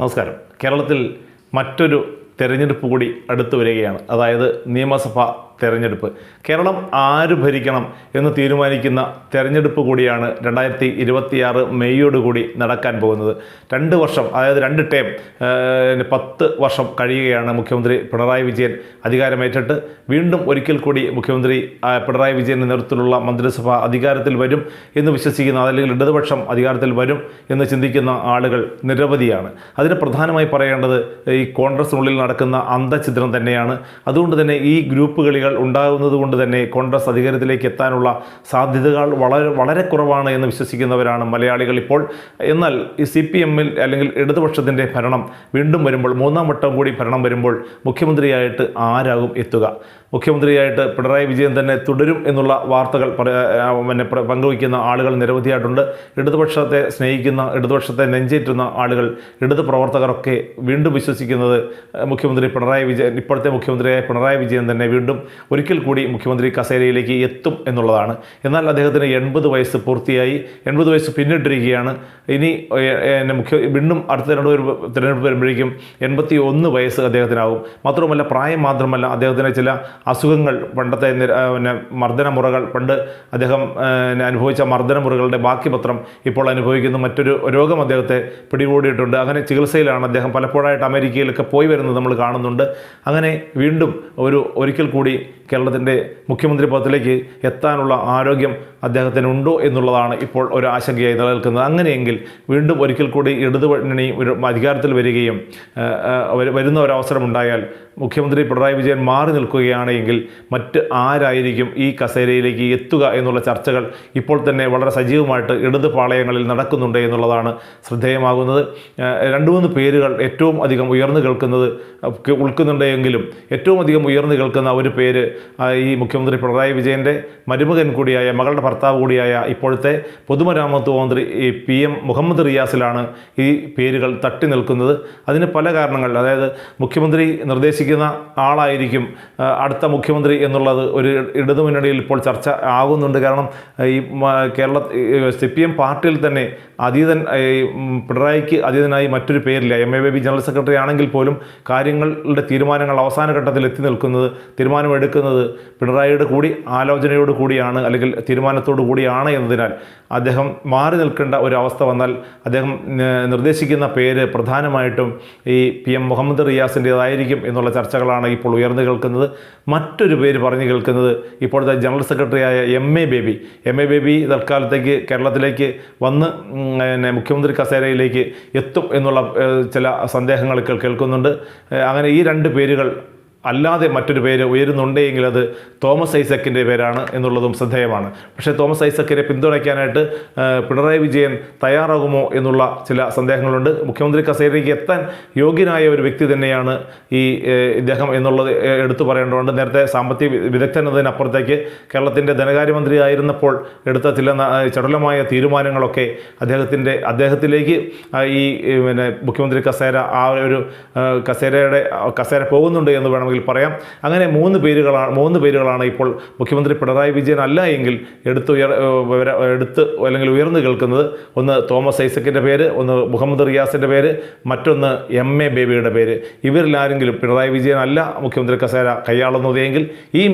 നമസ്കാരം. കേരളത്തിൽ മറ്റൊരു തെരഞ്ഞെടുപ്പ് കൂടി അടുത്തു വരികയാണ്. അതായത് നിയമസഭാ തെരഞ്ഞെടുപ്പ്. കേരളം ആര് ഭരിക്കണം എന്ന് തീരുമാനിക്കുന്ന തെരഞ്ഞെടുപ്പ് കൂടിയാണ് രണ്ടായിരത്തി ഇരുപത്തിയാറ് മെയ്യോടുകൂടി നടക്കാൻ പോകുന്നത്. രണ്ട് വർഷം അതായത് രണ്ട് ടേം പത്ത് വർഷം കഴിയുകയാണ് മുഖ്യമന്ത്രി പിണറായി വിജയൻ അധികാരമേറ്റിട്ട്. വീണ്ടും ഒരിക്കൽ കൂടി മുഖ്യമന്ത്രി പിണറായി വിജയന്റെ നേതൃത്വത്തിലുള്ള മന്ത്രിസഭ അധികാരത്തിൽ വരും എന്ന് വിശ്വസിക്കുന്ന അല്ലെങ്കിൽ ഇടതുപക്ഷം അധികാരത്തിൽ വരും എന്ന് ചിന്തിക്കുന്ന ആളുകൾ നിരവധിയാണ്. അതിന് പ്രധാനമായി പറയേണ്ടത് ഈ കോൺഗ്രസിനുള്ളിൽ നടക്കുന്ന അന്തഛിദ്രം തന്നെയാണ്. അതുകൊണ്ട് തന്നെ ഈ ഗ്രൂപ്പ് കളികൾ ഉണ്ടാകുന്നത് കൊണ്ട് തന്നെ കോൺഗ്രസ് അധികാരത്തിലേക്ക് എത്താനുള്ള സാധ്യതകൾ വളരെ വളരെ കുറവാണ് എന്ന് വിശ്വസിക്കുന്നവരാണ് മലയാളികൾ ഇപ്പോൾ. എന്നാൽ ഈ സി പി എമ്മിൽ അല്ലെങ്കിൽ ഇടതുപക്ഷത്തിന്റെ ഭരണം വീണ്ടും വരുമ്പോൾ മൂന്നാം വട്ടം കൂടി ഭരണം വരുമ്പോൾ മുഖ്യമന്ത്രിയായിട്ട് ആരാകും എത്തുക? മുഖ്യമന്ത്രിയായിട്ട് പിണറായി വിജയൻ തന്നെ തുടരും എന്നുള്ള വാർത്തകൾ പിന്നെ പങ്കുവയ്ക്കുന്ന ആളുകൾ നിരവധിയായിട്ടുണ്ട്. ഇടതുപക്ഷത്തെ സ്നേഹിക്കുന്ന ഇടതുപക്ഷത്തെ നെഞ്ചേറ്റുന്ന ആളുകൾ ഇടതു പ്രവർത്തകരൊക്കെ വീണ്ടും വിശ്വസിക്കുന്നത് മുഖ്യമന്ത്രി പിണറായി വിജയൻ ഇപ്പോഴത്തെ മുഖ്യമന്ത്രിയായ പിണറായി വിജയൻ തന്നെ വീണ്ടും ഒരിക്കൽ കൂടി മുഖ്യമന്ത്രി കസേരയിലേക്ക് എത്തും എന്നുള്ളതാണ്. എന്നാൽ അദ്ദേഹത്തിന് എൺപത് വയസ്സ് പൂർത്തിയായി. എൺപത് വയസ്സ് പിന്നിട്ടിരിക്കുകയാണ്. ഇനി മുഖ്യ വീണ്ടും അടുത്ത തെരഞ്ഞെടുപ്പ് തിരഞ്ഞെടുപ്പ് വരുമ്പോഴേക്കും എൺപത്തി ഒന്ന് വയസ്സ് അദ്ദേഹത്തിനാകും മാത്രമല്ല പ്രായം മാത്രമല്ല അദ്ദേഹത്തിന് ചില അസുഖങ്ങൾ പണ്ടത്തെ പിന്നെ മർദ്ദനമുറകൾ പണ്ട് അദ്ദേഹം അനുഭവിച്ച മർദ്ദനമുറകളുടെ ബാക്കി പത്രം ഇപ്പോൾ അനുഭവിക്കുന്ന മറ്റൊരു രോഗം അദ്ദേഹത്തെ പിടികൂടിയിട്ടുണ്ട്. അങ്ങനെ ചികിത്സയിലാണ് അദ്ദേഹം പലപ്പോഴായിട്ട് അമേരിക്കയിലൊക്കെ പോയി വരുന്നത് നമ്മൾ കാണുന്നുണ്ട്. അങ്ങനെ വീണ്ടും ഒരു ഒരിക്കൽ കൂടി കേരളത്തിന്റെ മുഖ്യമന്ത്രി പദത്തിലേക്ക് എത്താനുള്ള ആരോഗ്യം അദ്ദേഹത്തിനുണ്ടോ എന്നുള്ളതാണ് ഇപ്പോൾ ഒരു ആശങ്കയായി നിലനിൽക്കുന്നത്. അങ്ങനെയെങ്കിൽ വീണ്ടും ഒരിക്കൽ കൂടി ഇടതുപണി ഒരു അധികാരത്തിൽ വരികയും വരുന്ന ഒരു ഉണ്ടായാൽ മുഖ്യമന്ത്രി പിണറായി വിജയൻ മാറി നിൽക്കുകയാണെങ്കിൽ മറ്റ് ആരായിരിക്കും ഈ കസേരയിലേക്ക് എത്തുക എന്നുള്ള ചർച്ചകൾ ഇപ്പോൾ തന്നെ വളരെ സജീവമായിട്ട് ഇടത് പാളയങ്ങളിൽ നടക്കുന്നുണ്ട് എന്നുള്ളതാണ് ശ്രദ്ധേയമാകുന്നത്. രണ്ട് മൂന്ന് പേരുകൾ ഏറ്റവും അധികം ഉയർന്നു കേൾക്കുന്നത് ഉൾക്കുന്നുണ്ട് ഉൾക്കുന്നുണ്ടെങ്കിലും ഏറ്റവും അധികം ഉയർന്നു കേൾക്കുന്ന ഒരു പേര് ഈ മുഖ്യമന്ത്രി പിണറായി വിജയന്റെ മരുമകൻ കൂടിയായ മകളുടെ ഭർത്താവ് കൂടിയായ ഇപ്പോഴത്തെ പൊതുമരാമത്ത് മന്ത്രി പി എം മുഹമ്മദ് റിയാസിലാണ് ഈ പേരുകൾ തട്ടി നിൽക്കുന്നത്. അതിന് പല കാരണങ്ങൾ അതായത് മുഖ്യമന്ത്രി നിർദ്ദേശിക്കുന്ന ആളായിരിക്കും ആ, മുഖ്യമന്ത്രി എന്നുള്ളത് ഒരു ഇടതുമുന്നണിയിൽ ഇപ്പോൾ ചർച്ച ആകുന്നുണ്ട്. കാരണം ഈ കേരള സി പി എം പാർട്ടിയിൽ തന്നെ അതീതൻ പിണറായിക്ക് അതീതനായി മറ്റൊരു പേരില്ല. M. A. Baby general secretary ആണെങ്കിൽ പോലും കാര്യങ്ങളുടെ തീരുമാനങ്ങൾ അവസാന ഘട്ടത്തിൽ എത്തി നിൽക്കുന്നത് തീരുമാനമെടുക്കുന്നത് പിണറായിയുടെ കൂടി ആലോചനയോട് കൂടിയാണ് അല്ലെങ്കിൽ തീരുമാനത്തോടു കൂടിയാണ് എന്നതിനാൽ അദ്ദേഹം മാറി നിൽക്കേണ്ട ഒരു അവസ്ഥ വന്നാൽ അദ്ദേഹം നിർദ്ദേശിക്കുന്ന പേര് പ്രധാനമായിട്ടും ഈ പി എം മുഹമ്മദ് റിയാസിന്റേതായിരിക്കും എന്നുള്ള ചർച്ചകളാണ് ഇപ്പോൾ ഉയർന്നു കേൾക്കുന്നത്. മറ്റൊരു പേര് പറഞ്ഞു കേൾക്കുന്നത് ഇപ്പോഴത്തെ ജനറൽ സെക്രട്ടറിയായ M A Baby M A Baby തൽക്കാലത്തേക്ക് കേരളത്തിലേക്ക് വന്ന് പിന്നെ മുഖ്യമന്ത്രി കസേരയിലേക്ക് എത്തും എന്നുള്ള ചില സന്ദേഹങ്ങൾ കേൾക്കുന്നുണ്ട്. അങ്ങനെ ഈ രണ്ട് പേരുകൾ അല്ലാതെ മറ്റൊരു പേര് ഉയരുന്നുണ്ടെങ്കിൽ അത് തോമസ് ഐസക്കിന്റെ പേരാണ് എന്നുള്ളതും ശ്രദ്ധേയമാണ്. പക്ഷേ തോമസ് ഐസക്കിനെ പിന്തുണയ്ക്കാനായിട്ട് പിണറായി വിജയൻ തയ്യാറാകുമോ എന്നുള്ള ചില സന്ദേഹങ്ങളുണ്ട്. മുഖ്യമന്ത്രി കസേരയിലേക്ക് എത്താൻ യോഗ്യനായ ഒരു വ്യക്തി തന്നെയാണ് ഈ ഇദ്ദേഹം എന്നുള്ളത് എടുത്തു പറയേണ്ടതുണ്ട്. നേരത്തെ സാമ്പത്തിക വിദഗ്ധൻ എന്നതിനപ്പുറത്തേക്ക് കേരളത്തിന്റെ ധനകാര്യമന്ത്രി ആയിരുന്നപ്പോൾ എടുത്ത ചില ചടുലമായ തീരുമാനങ്ങളൊക്കെ അദ്ദേഹത്തിന്റെ അദ്ദേഹത്തിലേക്ക് ഈ പിന്നെ മുഖ്യമന്ത്രി കസേര ആ ഒരു കസേരയുടെ കസേര പോകുന്നുണ്ട് എന്ന് വേണമെങ്കിൽ പറയാം. അങ്ങനെ മൂന്ന് പേരുകളാണ് മൂന്ന് പേരുകളാണ് ഇപ്പോൾ മുഖ്യമന്ത്രി പിണറായി വിജയൻ അല്ല എങ്കിൽ എടുത്ത് ഉയർ എടുത്ത് അല്ലെങ്കിൽ ഉയർന്നു കേൾക്കുന്നത് ഒന്ന് തോമസ് ഐസക്കിന്റെ പേര് ഒന്ന് മുഹമ്മദ് റിയാസിന്റെ പേര് മറ്റൊന്ന് എം എ ബേബിയുടെ പേര്. ഇവരിലാരെങ്കിലും പിണറായി വിജയൻ അല്ല മുഖ്യമന്ത്രി കസേര കൈയാളുന്നതെങ്കിൽ ഈ